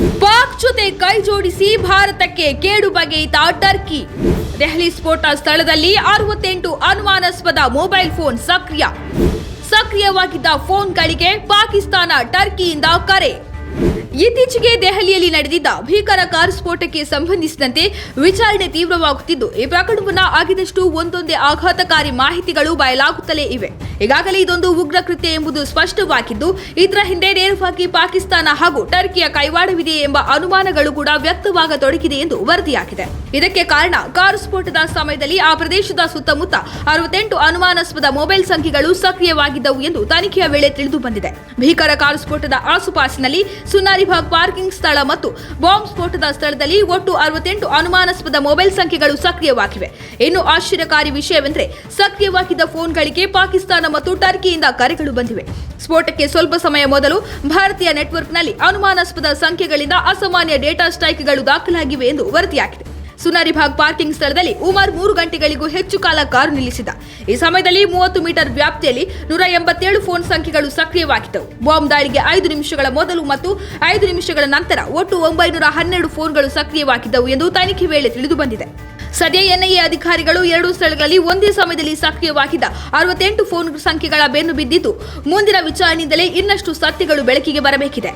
ಪಾಕ್ ಜೊತೆ ಕೈ ಜೋಡಿಸಿ ಭಾರತಕ್ಕೆ ಕೇಡು ಬಗೆಯಿತ ಟರ್ಕಿ. ದೆಹಲಿ ಸ್ಫೋಟ ಸ್ಥಳದಲ್ಲಿ ಅರವತ್ತೆಂಟು ಅನುಮಾನಾಸ್ಪದ ಮೊಬೈಲ್ ಫೋನ್ ಸಕ್ರಿಯ. ಸಕ್ರಿಯವಾಗಿದ್ದ ಫೋನ್ಗಳಿಗೆ ಪಾಕಿಸ್ತಾನ ಟರ್ಕಿಯಿಂದ ಕರೆ. ಇತ್ತೀಚೆಗೆ ದೆಹಲಿಯಲ್ಲಿ ನಡೆದಿದ್ದ ಭೀಕರ ಕಾರ್ ಸ್ಫೋಟಕ್ಕೆ ಸಂಬಂಧಿಸಿದಂತೆ ವಿಚಾರಣೆ ತೀವ್ರವಾಗುತ್ತಿದ್ದು, ಈ ಪ್ರಕರಣವನ್ನು ಆಗಿದಷ್ಟು ಒಂದೊಂದೇ ಆಘಾತಕಾರಿ ಮಾಹಿತಿಗಳು ಬಯಲಾಗುತ್ತಲೇ ಇವೆ. ಈಗಾಗಲೇ ಇದೊಂದು ಉಗ್ರ ಕೃತ್ಯ ಎಂಬುದು ಸ್ಪಷ್ಟವಾಗಿದ್ದು, ಇದರ ಹಿಂದೆ ನೇರವಾಗಿ ಪಾಕಿಸ್ತಾನ ಹಾಗೂ ಟರ್ಕಿಯ ಕೈವಾಡವಿದೆ ಎಂಬ ಅನುಮಾನಗಳು ಕೂಡ ವ್ಯಕ್ತವಾಗತೊಡಗಿದೆ ಎಂದು ವರದಿಯಾಗಿದೆ. ಇದಕ್ಕೆ ಕಾರಣ ಕಾರು ಸ್ಫೋಟದ ಸಮಯದಲ್ಲಿ ಆ ಪ್ರದೇಶದ ಸುತ್ತಮುತ್ತ ಅರವತ್ತೆಂಟು ಅನುಮಾನಾಸ್ಪದ ಮೊಬೈಲ್ ಸಂಖ್ಯೆಗಳು ಸಕ್ರಿಯವಾಗಿದ್ದವು ಎಂದು ತನಿಖೆಯ ವೇಳೆ ತಿಳಿದು ಬಂದಿದೆ. ಭೀಕರ ಕಾರು ಸ್ಫೋಟದ ಆಸುಪಾಸಿನಲ್ಲಿ ಸುನಾರಿಭಾಗ್ ಪಾರ್ಕಿಂಗ್ ಸ್ಥಳ ಮತ್ತು ಬಾಂಬ್ ಸ್ಫೋಟದ ಸ್ಥಳದಲ್ಲಿ ಒಟ್ಟು ಅರವತ್ತೆಂಟು ಅನುಮಾನಾಸ್ಪದ ಮೊಬೈಲ್ ಸಂಖ್ಯೆಗಳು ಸಕ್ರಿಯವಾಗಿವೆ. ಇನ್ನು ಆಶ್ಚರ್ಯಕಾರಿ ವಿಷಯವೆಂದರೆ, ಸಕ್ರಿಯವಾಗಿದ್ದ ಫೋನ್ಗಳಿಗೆ ಪಾಕಿಸ್ತಾನ ಮತ್ತು ಟರ್ಕಿಯಿಂದ ಕರೆಗಳು ಬಂದಿವೆ. ಸ್ಫೋಟಕ್ಕೆ ಸ್ವಲ್ಪ ಸಮಯ ಮೊದಲು ಭಾರತೀಯ ನೆಟ್ವರ್ಕ್ನಲ್ಲಿ ಅನುಮಾನಾಸ್ಪದ ಸಂಖ್ಯೆಗಳಿಂದ ಅಸಾಮಾನ್ಯ ಡೇಟಾ ಸ್ಟ್ರೈಕ್ಗಳು ದಾಖಲಾಗಿವೆ ಎಂದು ವರದಿಯಾಗಿದೆ. ಸುನಾರಿಭಾಗ್ ಪಾರ್ಕಿಂಗ್ ಸ್ಥಳದಲ್ಲಿ ಉಮರ್ ಮೂರು ಗಂಟೆಗಳಿಗೂ ಹೆಚ್ಚು ಕಾಲ ಕಾರು ನಿಲ್ಲಿಸಿದ. ಈ ಸಮಯದಲ್ಲಿ ಮೂವತ್ತು ಮೀಟರ್ ವ್ಯಾಪ್ತಿಯಲ್ಲಿ ನೂರ ಎಂಬತ್ತೇಳು ಫೋನ್ ಸಂಖ್ಯೆಗಳು ಸಕ್ರಿಯವಾಗಿದ್ದವು. ಬಾಂಬ್ ದಾಳಿಗೆ ಐದು ನಿಮಿಷಗಳ ಮೊದಲು ಮತ್ತು ಐದು ನಿಮಿಷಗಳ ನಂತರ ಒಟ್ಟು ಒಂಬೈನೂರ ಹನ್ನೆರಡು ಫೋನ್ಗಳು ಸಕ್ರಿಯವಾಗಿದ್ದವು ಎಂದು ತನಿಖೆ ವೇಳೆ ತಿಳಿದು ಬಂದಿದೆ ಸದ್ಯ ಎನ್ಐಎ ಅಧಿಕಾರಿಗಳು ಎರಡು ಸ್ಥಳಗಳಲ್ಲಿ ಒಂದೇ ಸಮಯದಲ್ಲಿ ಸಕ್ರಿಯವಾಗಿದ್ದ ಅರವತ್ತೆಂಟು ಫೋನ್ ಸಂಖ್ಯೆಗಳ ಬೆನ್ನು ಬಿದ್ದಿದ್ದು, ಮುಂದಿನ ವಿಚಾರಣೆಯಿಂದಲೇ ಇನ್ನಷ್ಟು ಸತ್ಯಗಳು ಬೆಳಕಿಗೆ ಬರಬೇಕಿದೆ.